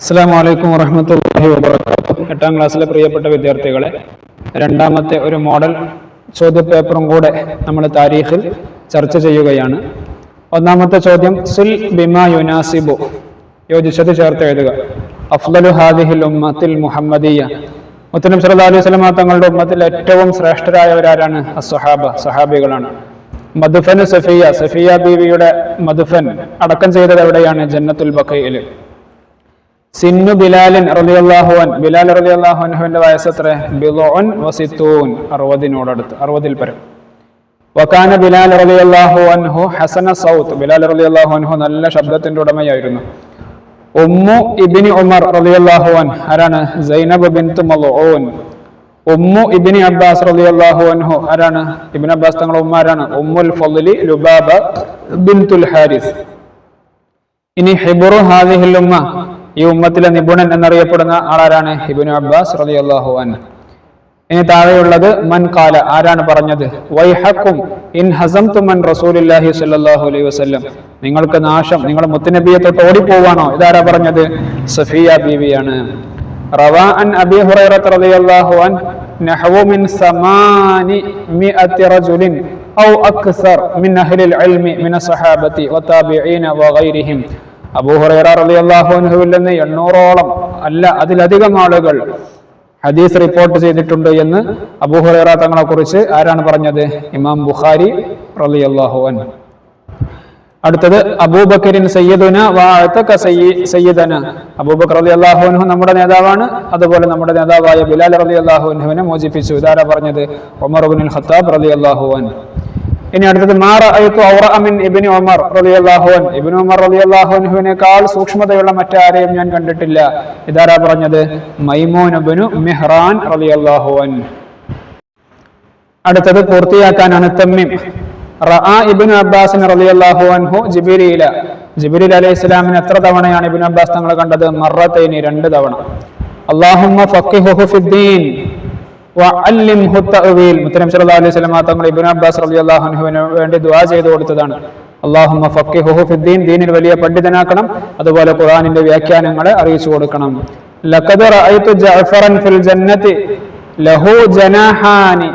അസ്സാം വലൈക്കും വബർക്കാത്തു എട്ടാം ക്ലാസ്സിലെ പ്രിയപ്പെട്ട വിദ്യാർത്ഥികളെ രണ്ടാമത്തെ ഒരു മോഡൽ ചോദ്യപേപ്പറും കൂടെ നമ്മൾ താരീഖിൽ ചർച്ച ചെയ്യുകയാണ്. ഒന്നാമത്തെ ചോദ്യം സുൽ ബിമ യുനാസിബു? യോജിച്ചത് ചേർത്ത് എഴുതുക. അഫ്ലലു ഹാദിഹിൽ ഉമ്മത്തിൽ മുഹമ്മദീയ. മുത്തനം സല്ലല്ലാഹു അലൈഹി വസല്ലമ തങ്ങളുടെ ഉമ്മത്തിൽ ഏറ്റവും ശ്രേഷ്ഠരായവരാരാണ് അസ്വഹാബ സഹാബികളാണ്. മധുഫൻ സഫിയ സഫിയ ബീവിയുടെ മധുഫൻ അടക്കം ചെയ്തത് എവിടെയാണ്? ജന്നത്തുൽ ബക്കയിൽ സിന്നു ബിലാലിൻ റളിയല്ലാഹുവൻ ബിലാൽ റളിയല്ലാഹുവിന്റെ വയസ്സ് എത്ര ബിലോൻ വസിത്തൂൻ. അറുപതിനോടടുത്ത് അറുപതിൽ പരം. വക്കാന ബിലാൽ റളിയല്ലാഹു അൻഹു ഹസന സൗത്ത്. ബിലാൽ റളിയല്ലാഹു അൻഹു നല്ല ശബ്ദത്തിന്റെ ഉടമയായിരുന്നു. ഉമ്മു ഇബിനി ഉമർ റളിയല്ലാഹു അൻ ആരാണ്? സൈനബ് ബിൻത്ത് തുമോൻ ഉമ്മു ഇബിനി അബ്ബാസ് റളിയല്ലാഹു അൻഹു. ആരാണ്? ഇബിൻ അബ്ബാസ് തങ്ങളുടെ ഉമ്മ ആരാണ്? ഉമ്മുൽ ഫലി ലുബാബ ബിൻതുൽ ഹാരിസ്. ഇനി ഹിബുറു ഹാദിഹിൽ ഉമ്മ. ഈ ഉമ്മത്തിലെ നിപുണൻ എന്നറിയപ്പെടുന്ന ആളാരാണ് ഇബിനു അബ്ബാസ് റളിയല്ലാഹു അൻ ഇനി താഴെയുള്ളത് മൻ കാല ആരാണ് പറഞ്ഞത്? വൈഹക്കും ഇൻ അലൈഹി നിങ്ങൾക്ക് നാശം നിങ്ങൾ മുത്തനബിയെ തൊട്ട് ഓടിപ്പോവാണോ? ഇതാരാ പറഞ്ഞത്? സഫിയ ബീവിയാണ്. റവാ അബി റളിയല്ലാഹു അൻ നഹവു മിൻ സമാനി റജുലിൻ ഔ അക്സർ ഇൽമി മിന വതാബിഈന വഗൈരിഹിം അബൂ ഹുറൈറ റളിയല്ലാഹു അൻഹുവിൽ നിന്ന് എണ്ണൂറോളം അല്ല അതിലധികം ആളുകൾ ഹദീസ് റിപ്പോർട്ട് ചെയ്തിട്ടുണ്ട് എന്ന് അബൂ ഹുറൈറ തങ്ങളെ കുറിച്ച് ആരാണ് പറഞ്ഞത്? ഇമാം ബുഖാരി റളിയല്ലാഹു അൻഹു. അടുത്തത് അബൂബക്കരിൻ സയ്യദുന വാഴത്തക്ക സയ്യിദന. അബൂബക്കർ അലി അള്ളാഹുനഹു നമ്മുടെ നേതാവാണ് അതുപോലെ നമ്മുടെ നേതാവായ ബിലാൽ റലി അള്ളാഹുനഹുവിനെ മോചിപ്പിച്ചു. ഇതാരാ പറഞ്ഞത്? ഒമർ ഉബിൻ ഖത്താബ് റലി അള്ളാഹു അൻ ഇനി അടുത്തത് ഒമർ റലി അള്ളാഹു അൻ ഇബിൻ ഉമർ റലി അള്ളാഹു അൻഹുവിനേക്കാൾ സൂക്ഷ്മതയുള്ള മറ്റാരെയും ഞാൻ കണ്ടിട്ടില്ല. ഇതാരാ പറഞ്ഞത്? മൈമൂൻ അബിനു മെഹ്റാൻ റലി അള്ളാഹു അൻ അടുത്തത് പൂർത്തിയാക്കാനാണ് തമ്മിം. റആ ഇബ്നു അബ്ബാസിന് റളിയല്ലാഹു അൻഹു ജിബിരി ജിബ്രീൽ അലൈഹി ഇസ്ലാമിന് എത്ര തവണയാണ് ഇബിൻ അബ്ബാസ് തങ്ങൾ കണ്ടത്? മറത്തൈനി രണ്ട് തവണ. അല്ലാഹുമ്മ ഫഖിഹുഹു ഫിദ്ദീൻ. സല്ലല്ലാഹു അലൈഹി വസല്ലം തങ്ങൾ ഇബ്നു അബ്ബാസ് റളിയല്ലാഹു വേണ്ടി ദുആ ചെയ്തു കൊടുത്തതാണ്. ഫഖിഹുഹു ഫിദ്ദീൻ ദീനിൽ വലിയ പണ്ഡിതനാക്കണം. അതുപോലെ ഖുർആനിന്റെ വ്യാഖ്യാനങ്ങളെ അറിയിച്ചു കൊടുക്കണം. ലഖദ് റഅയ്തു ഫിൽ ജന്നത്തി ലഹു ജനാഹാനി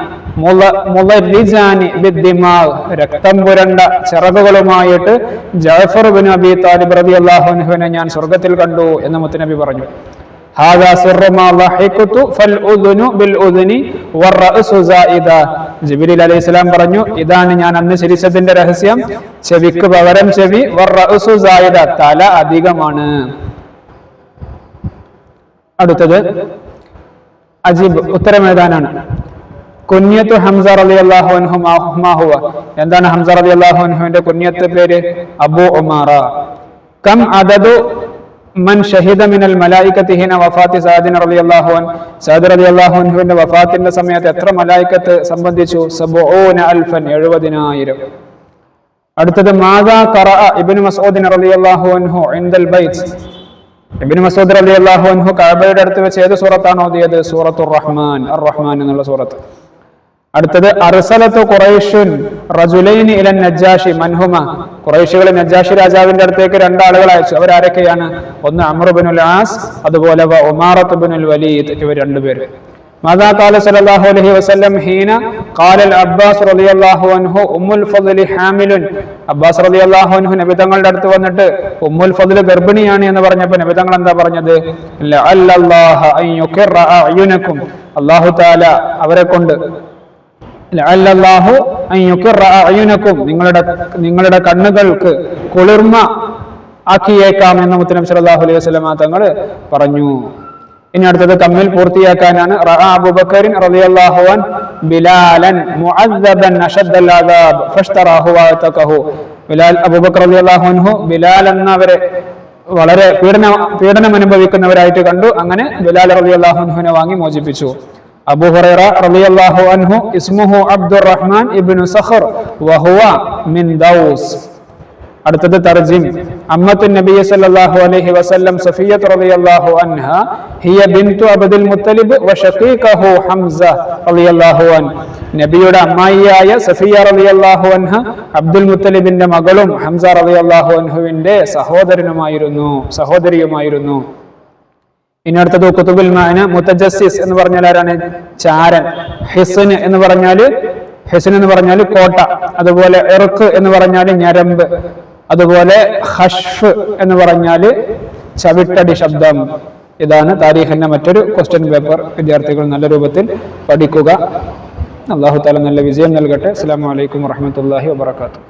രക്തം പുരണ്ട ചിറകുകളുമായിട്ട് ജഅഫർ ബിൻ അബി താലിബ് റളിയല്ലാഹു അൻഹുവിനെ ഞാൻ സ്വർഗത്തിൽ കണ്ടു എന്ന് മുത്തനബി പറഞ്ഞു. ഹാദാ سر മാ ضحكت ഫൽ بالأذن ബിൽ ഉദ്നി ജിബിലി ജിബ്രീൽ അലൈഹിസ്സലാം പറഞ്ഞു ഇതാണ് ഞാൻ അന്ന് ചിരിച്ചതിന്റെ രഹസ്യം. ചെവിക്ക് പകരം ചെവി സായിദ തല അധികമാണ്. അടുത്തത് അജീബ് ഉത്തരം എഴുതാനാണ് കുഞ്ഞത്ത് ഹംസ അലി അള്ളാഹു എന്താണ് ഹംസ അലി അള്ളാഹു കുഞ്ഞത്ത് പേര്? അബു ഉമാറ. കം അദദു മൻ ഷഹിദ മിനൽ മലായിക്കത്തിഹീന വഫാത്തി സാദിൻ റലി അള്ളാഹുൻ അൻ അലി അള്ളാഹുൻഹുവിന്റെ വഫാത്തിന്റെ സമയത്ത് എത്ര മലായിക്കത്ത് സംബന്ധിച്ചു? സബോന അൽഫൻ എഴുപതിനായിരം. അടുത്തത് മാതാ ഖറ ഇബ്നു മസ്ഊദ് റളിയല്ലാഹു അൻഹു ഇൻദൽ ബൈത്ത്. ഇബ്നു മസൂദ് റളി അള്ളാഹു അൻഹു കഅബയുടെ അടുത്ത് വെച്ച് ഏത് സൂറത്താണ് ഓതിയത്? സൂറത്തുർ റഹ്മാൻ അർ റഹ്മാൻ എന്നുള്ള സൂറത്ത്. അടുത്തത് അർസലത്ത് കുറേഷ്യൻ റജുലൈനി ഇലൻ നജാഷി മൻഹുമ. കുറേശികൾ നജാഷി രാജാവിന്റെ അടുത്തേക്ക് രണ്ടാളുകൾ അയച്ചു അവരാരൊക്കെയാണ്? ഒന്ന് അമറുബിനുൽ ആസ് അതുപോലെ ഒമാറത്തുബിനുൽ വലീദ് ഇവർ രണ്ടുപേര് ماذا قال صلى الله عليه وسلم حين قال العباس رضي الله عنه ام الفضل അബ്ബാസ് റളി അൻഹു നബി തങ്ങളുടെ അടുത്ത് വന്നിട്ട് ഉമ്മുൽ ഫദ്ൽ ഗർഭിണിയാണ് എന്ന് പറഞ്ഞപ്പോൾ നബി തങ്ങൾ എന്താ പറഞ്ഞത്? അല്ലാഹു താല അവരെ കൊണ്ട് ലഅല്ലല്ലാഹു യുഖിറ നിങ്ങളുടെ നിങ്ങളുടെ കണ്ണുകൾക്ക് കുളിർമ ആക്കിയേക്കാം എന്ന് മുത്തനം സല്ലല്ലാഹു അലൈഹി വസല്ലമ തങ്ങൾ പറഞ്ഞു. ഇനി അടുത്തത് തമ്മിൽ പൂർത്തിയാക്കാനാണ്. അബൂബക്കറിൻ റളിയല്ലാഹു അൻ ബിലാലൻ മുഅദ്ദബൻ അശദ്ദൽ അദാബ് ഫഷ്തറാഹു വഅതഖഹു ബിലാൽ അബൂബക്കർ റളിയല്ലാഹു അൻഹു ബിലാൽ എന്നവരെ വളരെ പീഡന പീഡനം അനുഭവിക്കുന്നവരായിട്ട് കണ്ടു. അങ്ങനെ ബിലാൽ റളിയല്ലാഹു അൻഹുവിനെ വാങ്ങി മോചിപ്പിച്ചു. അബൂ ഹുറൈറ റളിയല്ലാഹു അൻഹു ഇസ്മുഹു അബ്ദുർ റഹ്മാൻ ഇബ്നു സഖർ വഹുവ മിൻ ദൗസ് അടുത്തത് തർജിം അമ്മത്തു നബി സല്ലല്ലാഹു അലൈഹി വസല്ലം സഫിയത്ത് റളിയല്ലാഹു അൻഹ ഹിയ ബിൻതു അബ്ദുൽ മുത്തലിബ് വ ഷഖീഖഹു ഹംസ റളിയല്ലാഹു അൻ നബിയുടെ അമ്മായിയായ സഫിയ റളിയല്ലാഹു അൻഹ അബ്ദുൽ മുത്തലിബിന്റെ മകളും ഹംസ റളിയല്ലാഹു അൻഹുവിന്റെ സഹോദരനുമായിരുന്നു സഹോദരിയുമായിരുന്നു. ഇനി അടുത്തത് കുത്തുബുൽ മാന മുത്തജസ്സിസ് എന്ന് പറഞ്ഞാൽ ആരാണ്? ചാരൻ. ഹിസൻ എന്ന് പറഞ്ഞാൽ ഹിസൻ എന്ന് പറഞ്ഞാൽ കോട്ട. അതുപോലെ എറുക്ക് എന്ന് പറഞ്ഞാൽ ഞരമ്പ്. അതുപോലെ ഹഷ് എന്ന് പറഞ്ഞാൽ ചവിട്ടടി ശബ്ദം. ഇതാണ് താരീഖിന്റെ മറ്റൊരു ക്വസ്റ്റ്യൻ പേപ്പർ വിദ്യാർത്ഥികൾ നല്ല രൂപത്തിൽ പഠിക്കുക. അള്ളാഹു താല നല്ല വിജയം നൽകട്ടെ. അസ്സാം വലൈക്കും വാഹമത്തല്ലാഹി വാബർക്കാത്തു